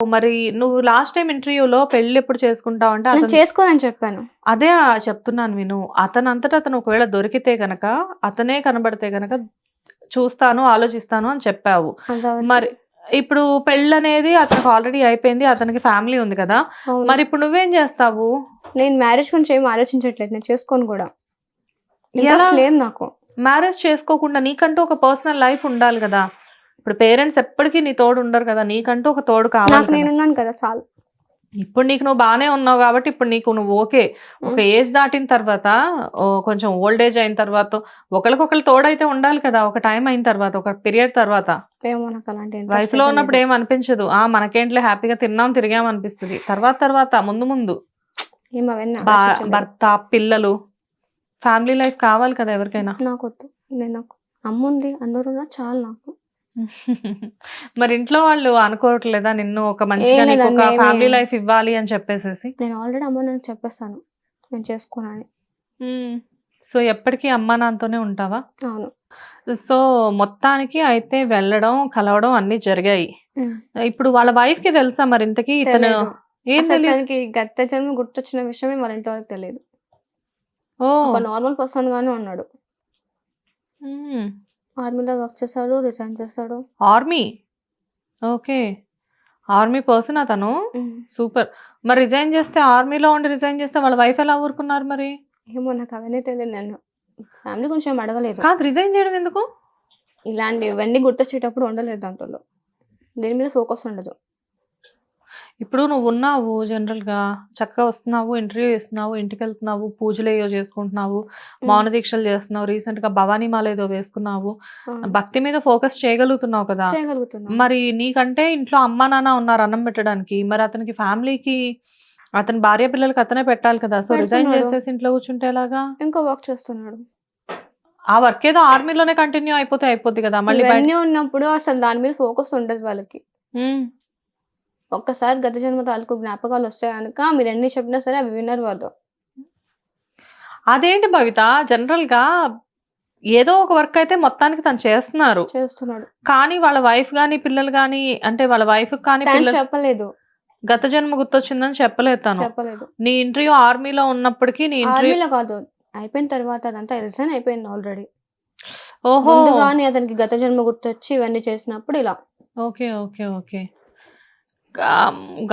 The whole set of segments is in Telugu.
మరి నువ్వు లాస్ట్ టైం ఇంటర్వ్యూలో పెళ్ళి ఎప్పుడు చేసుకుంటావు అంటే నేను అతను చేసుకోనని చెప్పాను. అదే ఆ చెప్తున్నాను విను. అతను అంతటా అతను ఒకవేళ దొరికితే గనక అతనే కనబడితే గనక చూస్తాను ఆలోచిస్తాను అని చెప్పావు. మరి ఇప్పుడు పెళ్ళి అనేది అతనికి ఆల్రెడీ అయిపోయింది అతనికి ఫ్యామిలీ ఉంది కదా. అవును. మరి ఇప్పుడు నువ్వేం చేస్తావు? నేను మ్యారేజ్ గురించి ఏం ఆలోచించట్లేదు నేను చేసుకోను కూడా. ఇంట్రెస్ట్ ఎలా? లేదు నాకు. మ్యారేజ్ చేసుకోకుండా నీకంటూ ఒక పర్సనల్ లైఫ్ ఉండాలి కదా. ఇప్పుడు పేరెంట్స్ ఎప్పటికీ నీ తోడు ఉండరు కదా నీకంటూ ఒక తోడు కావాలి కదా. నేనున్నాను కదా చాలు. ఇప్పుడు నీకు నువ్వు బాగానే ఉన్నావు కాబట్టి ఇప్పుడు నీకు నువ్వు ఓకే. ఒక ఏజ్ దాటిన తర్వాత ఓ కొంచెం ఓల్డ్ ఏజ్ అయిన తర్వాత ఒకరికొకరు తోడైతే ఉండాలి కదా ఒక టైం అయిన తర్వాత ఒక పీరియడ్ తర్వాత. ఏమో నాకు అలాంటి interest వయసులో అయితే ఉన్నప్పుడు లేదు. ఏం అనిపించదు. ఆ మనకేంట్లే హ్యాపీగా తిన్నాం తిరిగాం అనిపిస్తుంది. తర్వాత తర్వాత ముందు ముందు. ఏం అవన్నీ బా- ఆలోచించలేదు. భర్త పిల్లలు ఫ్యామిలీ లైఫ్ కావాలి కదా ఎవరికైనా. నాకు వద్దు నేను నాకు అమ్మ ఉంది అందరూ ఉన్నారు చాలు నాకు. మరి ఇంట్లో వాళ్ళు అనుకోవట్లేదా నిన్ను ఒక మంచిగా నీకు ఒక లేదండి, ఏమీ- ఫ్యామిలీ లైఫ్ ఇవ్వాలి అని చెప్పేసేసి? నేను ఆల్రెడీ అమ్మ నేను చెప్పేస్తాను. నేను చేసుకోనని. సో ఎప్పటికీ అమ్మా నాన్నతోనే ఉంటావా? అవును. సో మొత్తానికి అయితే వెళ్ళడం కలవడం అన్ని జరిగాయి. ఉమ్. ఇప్పుడు వాళ్ళ వైఫ్కి తెలుసా మరి ఇంతకీ ఇతను? తెలీదు. ఏం అసలు తెలియదు తనకి గత జన్మ గుర్తొచ్చిన విషయమే వాళ్ళ ఇంటి వాళ్ళకి తెలియదు ఓ. ఒక నార్మల్ పర్సన్ గానే ఉన్నాడు. మ్మ్. ఆర్మీలో వర్క్ చేస్తాడు రిజైన్ చేస్తాడు. ఆర్మీ? ఓకే. ఆర్మీ పర్సన్ అతను. సూపర్. మరి రిజైన్ చేస్తే ఆర్మీలో ఉండి రిజైన్ చేస్తే వాళ్ళ వైఫ్ ఎలా ఊరుకున్నారు మరి? ఏమో నాకు అవన్నీ తెలియదు నేను. ఫ్యామిలీ గురించి ఏం అడగలేదు. కాదు రిజైన్ చేయడం ఎందుకు? ఇలాంటి ఇవన్నీ గుర్తొచ్చేటప్పుడు ఉండలేదు దాంట్లో. దీని మీద ఫోకస్ ఉండదు. ఇప్పుడు నువ్వు ఉన్నావు జనరల్గా చక్కగా వస్తున్నావు ఇంటర్వ్యూ ఇస్తున్నావు ఇంటికి వెళ్తున్నావు పూజలు ఏయో చేసుకుంటున్నావు మౌన దీక్షలు చేస్తున్నావు రీసెంట్గా భవానీ మాల ఏదో వేసుకున్నావు. భక్తి మీద ఫోకస్ చేయగలుగుతున్నావు కదా. మరి నీకంటే ఇంట్లో అమ్మ నాన్న ఉన్నారు అన్నం పెట్టడానికి. మరి అతనికి ఫ్యామిలీకి అతని భార్య పిల్లలకి అతనే పెట్టాలి కదా. So resign. చేసేసి ఇంట్లో కూర్చుంటే ఎలాగా? ఇంకో వర్క్ చేస్తున్నాడు. ఆ వర్క్ ఏదో ఆర్మీలోనే కంటిన్యూ అయిపోతే అయిపోద్ది కదా. మళ్ళీ ఉన్నప్పుడు అసలు దాని మీద ఫోకస్ ఉండదు వాళ్ళకి. ఒక్కసారి గత జన్మ తాలూకు జ్ఞాపకాలు వస్తే కనుక మీరు ఎన్ని చెప్పినా సరే అవి వినరు వాళ్ళు. అదేంటి భవిత? జనరల్గా ఏదో ఒక వర్క్ అయితే మొత్తానికి తను చేస్తున్నారు. చేస్తున్నాడు. కానీ వాళ్ళ వైఫ్ గానీ పిల్లలు గానీ అంటే వాళ్ళ వైఫ్ కానీ చెప్పలేదు. గత జన్మ గుర్తొచ్చిందని చెప్పలేదు తను. చెప్పలేదు. నీ ఇంటర్వ్యూ ఆర్మీలో ఉన్నప్పటికీ నీ ఇంటర్వ్యూ ఆర్మీలో కాదు. అయిపోయిన తర్వాత అదంతా రిజైన్ అయిపోయింది ఆల్రెడీ ఓహో! ముందుగానే అతనికి గత జన్మ గుర్తొచ్చి ఇవన్నీ చేసినప్పుడు ఇలా. Okay okay okay.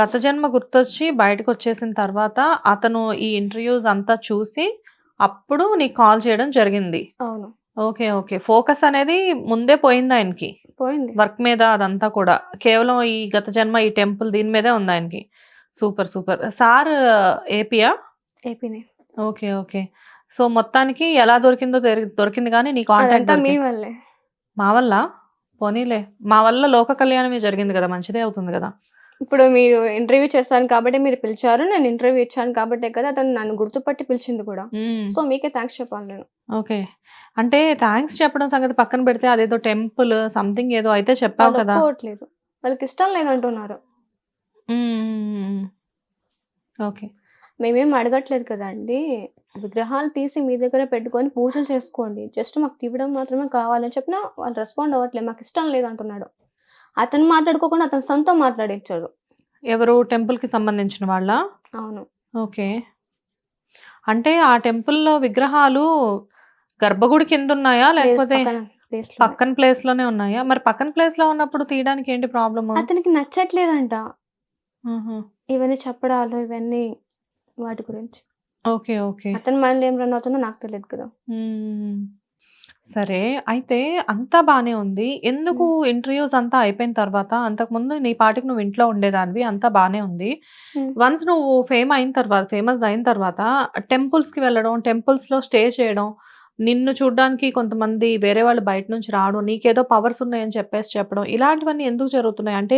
గత జన్మ గుర్తొచ్చి బయటకు వచ్చేసిన తర్వాత అతను ఈ ఇంటర్వ్యూస్ అంతా చూసి అప్పుడు నీకు కాల్ చేయడం జరిగింది. అవును. Okay okay. ఫోకస్ అనేది ముందే పోయింది ఆయనకి. పోయింది. వర్క్ మీద అదంతా కూడా. కేవలం ఈ గత జన్మ ఈ టెంపుల్ దీని మీదే ఉంది ఆయనకి. Super super. సార్ ఏపీయా? ఏపీనే. Okay okay. సో మొత్తానికి ఎలా దొరికిందో దొరి- దొరికింది కానీ నీ కాంటాక్ట్ మీ వల్లే. మా వల్ల? పోనీలే. మా వల్ల లోక కళ్యాణమే జరిగింది కదా. మంచిదే అవుతుంది కదా. ఇప్పుడు మీరు ఇంటర్వ్యూ చేస్తాను కాబట్టి మీరు పిలిచారు నేను ఇంటర్వ్యూ ఇచ్చాను కాబట్టే కదా అతను నన్ను గుర్తుపట్టి పిలిచింది కూడా. సో మీకే థ్యాంక్స్ చెప్పాలి నేను. ఓకే. అంటే థ్యాంక్స్ చెప్పడం సంగతి పక్కన పెడితే అదేదో టెంపుల్ సంథింగ్ ఏదో అయితే చెప్పావు వాళ్ళు కదా. ఒప్పుకోవట్లేదు. వాళ్ళకి ఇష్టం లేదంటున్నారు. ఓకే. మేమేం అడగట్లేదు కదండి విగ్రహాలు తీసి మీ దగ్గర పెట్టుకొని పూజలు చేసుకోండి. జస్ట్ మాకు తీయడం మాత్రమే కావాలని చెప్పినా వాళ్ళు రెస్పాండ్ అవ్వట్లేదు. మాకు ఇష్టం లేదంటున్నాడు. అతను మాట్లాడుకోకుండా అతను సొంతం మాట్లాడించాడు ఎవరు? టెంపుల్కి సంబంధించిన వాళ్ళ? అవును. ఓకే. అంటే ఆ టెంపుల్లో విగ్రహాలు గర్భగుడి కింద ఉన్నాయా లేకపోతే పక్కన ప్లేస్లోనే. ఉన్నాయా? మరి పక్కన ప్లేస్లో ఉన్నప్పుడు తీయడానికి ఏంటి ప్రాబ్లమ్ అతనికి నచ్చట్లేదంట. ఇవన్నీ చెప్పడాలు ఇవన్నీ వాటి గురించి. Okay okay. అతని మైండ్ ఏం రన్ అవుతుందో నాకు తెలియదు కదా. సరే. అయితే అంతా బానే ఉంది. ఎందుకు ఇంటర్వ్యూస్ అంతా అయిపోయిన తర్వాత అంతకుముందు నీ పాటికి నువ్వు ఇంట్లో ఉండేదానివి అంతా బానే ఉంది. వన్స్ నువ్వు ఫేమ్ అయిన తర్వాత ఫేమస్ అయిన తర్వాత టెంపుల్స్కి వెళ్ళడం టెంపుల్స్లో స్టే చేయడం నిన్ను చూడడానికి కొంతమంది వేరే వాళ్ళు బయట నుంచి రావడం నీకేదో పవర్స్ ఉన్నాయని చెప్పేసి చెప్పడం ఇలాంటివన్నీ ఎందుకు జరుగుతున్నాయి? అంటే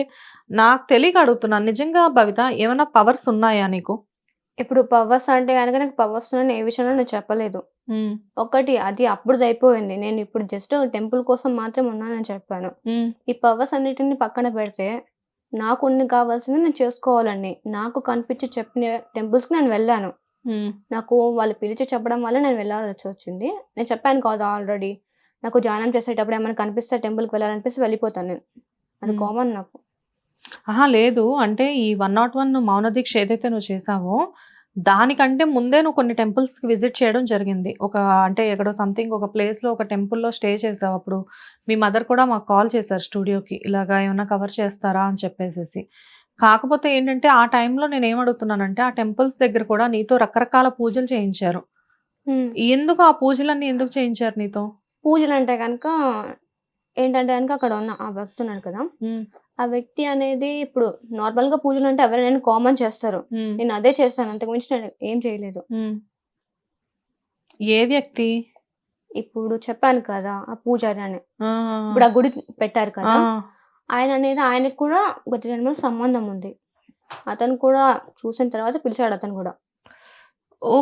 నాకు తెలియక అడుగుతున్నాను నిజంగా భవిత ఏమైనా పవర్స్ ఉన్నాయా నీకు? ఇప్పుడు పవర్స్ అంటే కనుక నాకు పవర్స్ ఉన్నాయని ఏ విషయంలో నేను చెప్పలేదు. ఒకటి అది అప్పుడు అయిపోయింది నేను ఇప్పుడు జస్ట్ టెంపుల్ కోసం మాత్రం ఉన్నానని చెప్పాను. ఈ పవర్స్ అన్నిటిని పక్కన పెడితే నాకు ఉన్న కావాల్సింది నేను చేసుకోవాలండి నాకు కనిపించి చెప్పిన టెంపుల్స్కి నేను వెళ్ళాను. నాకు వాళ్ళు పిలిచి చెప్పడం వల్ల నేను వెళ్ళాల్సి వచ్చింది నేను చెప్పాను కదా ఆల్రెడీ నాకు ధ్యానం చేసేటప్పుడు ఏమైనా కనిపిస్తే టెంపుల్కి వెళ్ళాలనిపిస్తే వెళ్ళిపోతాను నేను అది. కామన్ నాకు అహా! లేదు. అంటే ఈ 101 మౌన దీక్ష ఏదైతే నువ్వు చేశావో, దానికంటే ముందే నువ్వు కొన్ని టెంపుల్స్‌కి విజిట్ చేయడం జరిగింది. ఒక అంటే ఎక్కడో సంథింగ్ ఒక ప్లేస్‌లో ఒక టెంపుల్‌లో స్టే చేసావు. అప్పుడు మీ మదర్ కూడా మాకు కాల్ చేశారు స్టూడియోకి. ఇలాగ ఏమన్నా కవర్ చేస్తారా అని చెప్పేసేసి. కాకపోతే ఏంటంటే ఆ టైంలో నేనేం అడుగుతున్నానంటే ఆ టెంపుల్స్ దగ్గర కూడా నీతో రకరకాల పూజలు చేయించారు. ఎందుకు ఆ పూజలన్నీ ఎందుకు చేయించారు నీతో? పూజలంటే గనక ఏంటంటే గనక అక్కడ ఉన్న ఆ వ్యక్తి ఉన్నాడు కదా! ఆ వ్యక్తి అనేది ఇప్పుడు నార్మల్‌గా పూజలంటే ఎవరైనా కామన్ చేస్తారు. నేను అదే చేశాను. అంతకు మించి నేను ఏం చేయలేదు. ఏ వ్యక్తి? ఇప్పుడు చెప్పాను కదా! ఆ పూజారి అని. ఇప్పుడు ఆ గుడి పెట్టారు! కదా! ఆయన అనేది ఆయనకి కూడా గత జన్మలో సంబంధం ఉంది. అతను కూడా చూసిన తర్వాత పిలిచాడు అతను కూడా.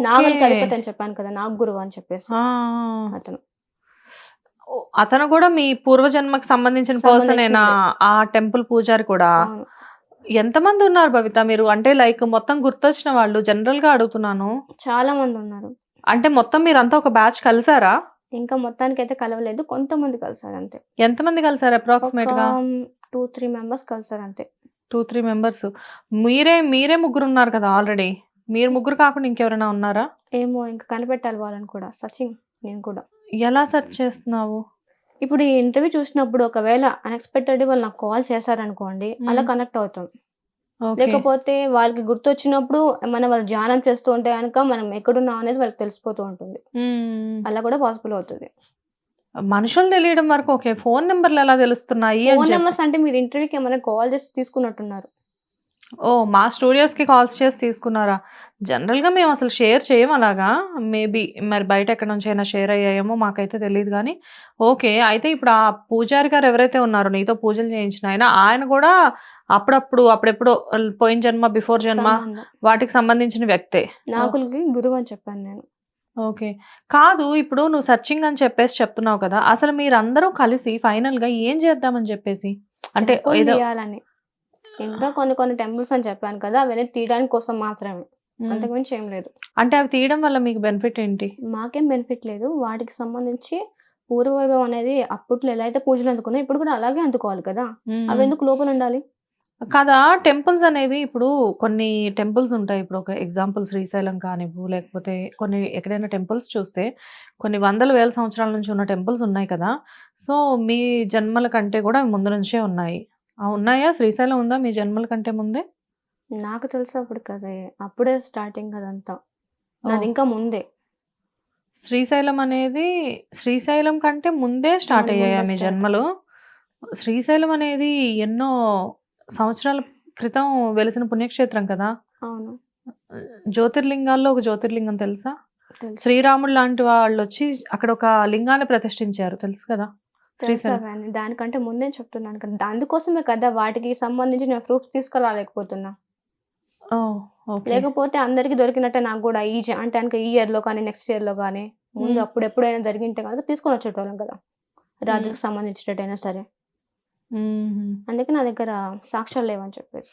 నాగలికి ఓకే. అధిపతి అని చెప్పాను కదా! నాగగురువు అని చెప్పేసి. అతను. అతను కూడా మీ పూర్వజన్మకి సంబంధించిన పర్సనేనా? సంబంధించినోడే. ఆ టెంపుల్ పూజారి కూడా? ఎంతమంది ఉన్నారు భవిత మీరు? అంటే లైక్ మొత్తం గుర్తొచ్చిన వాళ్ళు జనరల్‌గా అడుగుతున్నాను. చాలా మందున్నారు. అంటే మొత్తం మీరంతా ఒక బ్యాచ్ కలిసారా? ఇంకా మొత్తానికైతే కలవలేదు. కొంతమంది కలిసారు అంతే. ఎంతమంది కలిసారు ఒక అప్రాక్సిమేట్‌గా? 2, 3 మెంబర్స్ కలిసారు అంతే. 2, 3 మెంబర్స్. మీరే మీరే ముగ్గురున్నారు కదా ఆల్రెడీ. మీరు ముగ్గురు కాకుండా ఇంకెవరైనా ఉన్నారా? ఏమో ఇంక కనిపెట్టాలి వాళ్ళని కూడా. సర్చింగ్ నేను కూడా. ఎలా సెర్చ్ చేస్తున్నావు? ఇప్పుడు ఈ ఇంటర్వ్యూ చూసినప్పుడు ఒకవేళ అన్‌ఎక్స్‌పెక్టెడ్‌గా వాళ్ళు నాకు కాల్ చేశారనుకోండి. అలా. కనెక్ట్ అవుతాం. లేకపోతే వాళ్ళకి గుర్తొచ్చినప్పుడు మన వాళ్ళు ధ్యానం చేస్తూ ఉంటే గనక మనం ఎక్కడున్నాం అనేది వాళ్ళకి తెలిసిపోతూ ఉంటుంది. అలా కూడా పాసిబుల్ అవుతది. మనుషులు తెలియడం వరకు ఓకే. ఫోను నంబర్‌లు ఎలా తెలుస్తున్నాయి అని ఫోను చెప్పు. నంబర్స్ అంటే మీరు ఇంటర్వ్యూకి ఏమైనా కాల్ చేసి తీసుకున్నట్టున్నారు. ఓహ్! మా స్టూడియోస్‌కి కాల్స్ చేసి తీసుకున్నారా? జనరల్‌గా మేము అసలు షేర్ చేయం అలాగా. మేబీ మరి బయట ఎక్కడి నుంచైనా షేర్ అయ్యాయేమో మాకైతే తెలీదు గానీ, ఓకే. అయితే ఇప్పుడు ఆ పూజారి గారు ఎవరైతే ఉన్నారో నీతో పూజలు చేయించిన ఆయన, ఆయన కూడా అప్పుడప్పుడు అప్పుడెప్పుడో ఆల్ పోయిన జన్మ, బిఫోర్ జన్మ సంబంధం. వాటికి సంబంధించిన వ్యక్తే. ఓహ్! నాగులకి గురువు అని చెప్పాను నేను. ఓకే. కాదు ఇప్పుడు నువ్వు సెర్చింగ్ అని చెప్పేసి చెప్తున్నావు కదా! అసలు మీరందరూ కలిసి ఫైనల్‌గా ఏం చేద్దామని చెప్పేసి? అంటే టెంపుల్ ఏదో. ఇంకా కొన్ని కొన్ని టెంపుల్స్ అని చెప్పాను కదా! అవన్నీ తీయడానికి కోసం మాత్రమే. హ్మ్. అంతకు మించి ఏం లేదు. అంటే అవి తీయడం వల్ల మీకు బెనిఫిట్ ఏంటి? మాకేం బెనిఫిట్ లేదు. వాటికి సంబంధించి పూర్వ వైభవం అనేది అప్పట్లో ఎలా అయితే పూజలు అందుకున్నాయో ఇప్పుడు కూడా అలాగే అందుకోవాలి కదా! హ్మ్. అవెందుకు లోపల ఉండాలి? కదా! టెంపుల్స్ అనేవి ఇప్పుడు కొన్ని టెంపుల్స్ ఉంటాయి. ఇప్పుడు ఒక ఎగ్జాంపుల్ శ్రీశైలం కానివ్వు, లేకపోతే కొన్ని ఎక్కడైనా టెంపుల్స్ చూస్తే కొన్ని వందల, వేల సంవత్సరాల నుంచి ఉన్న టెంపుల్స్ ఉన్నాయి కదా! సో, మీ జన్మల కంటే కూడా ముందు నుంచే ఉన్నాయి. ఆ! ఉన్నాయా? శ్రీశైలం ఉందా మీ జన్మల కంటే ముందే? నాకు తెలిసి అప్పటికదే అప్పుడే స్టార్టింగ్ అదంతా. ఓహ్! నాది ఇంకా ముందే. శ్రీశైలం అనేది శ్రీశైలం కంటే ముందే స్టార్ట్ అయ్యాయా ముందే మీ స్టార్ట్. జన్మలు? శ్రీశైలం అనేది ఎన్నో సంవత్సరాల క్రితం వెలిసిన పుణ్యక్షేత్రం కదా! అవును. జ్యోతిర్లింగాల్లో ఒక జ్యోతిర్లింగం తెలుసా? తెలుసు. శ్రీరాముడు లాంటి వాళ్ళొచ్చి అక్కడ ఒక లింగాన్ని ప్రతిష్ఠించారు. తెలుసు కదా! తెలుసు. అవన్నీ. దానికంటే ముందే చెప్తున్నాను కదా! అందుకోసమే కదా వాటికి సంబంధించి నేను ప్రూఫ్స్ తీసుకురాలేకపోతున్నా. లేకపోతే అందరికి దొరికినట్టే నాకు గూడా ఈ అంటే ఈ ఇయర్‌లో కానీ, నెక్స్ట్ ఇయర్‌లో గానీ, ముందు హ్మ్. అప్పుడు ఎప్పుడైనా జరిగింటే గనక తీసుకొని వచ్చేటోళ్ళం కదా! హ్మ్. రాజులకు సంబంధించినట్టయినా సరే. హుహు. అందుకే నా దగ్గర సాక్ష్యాలు లేవని చెప్పేది.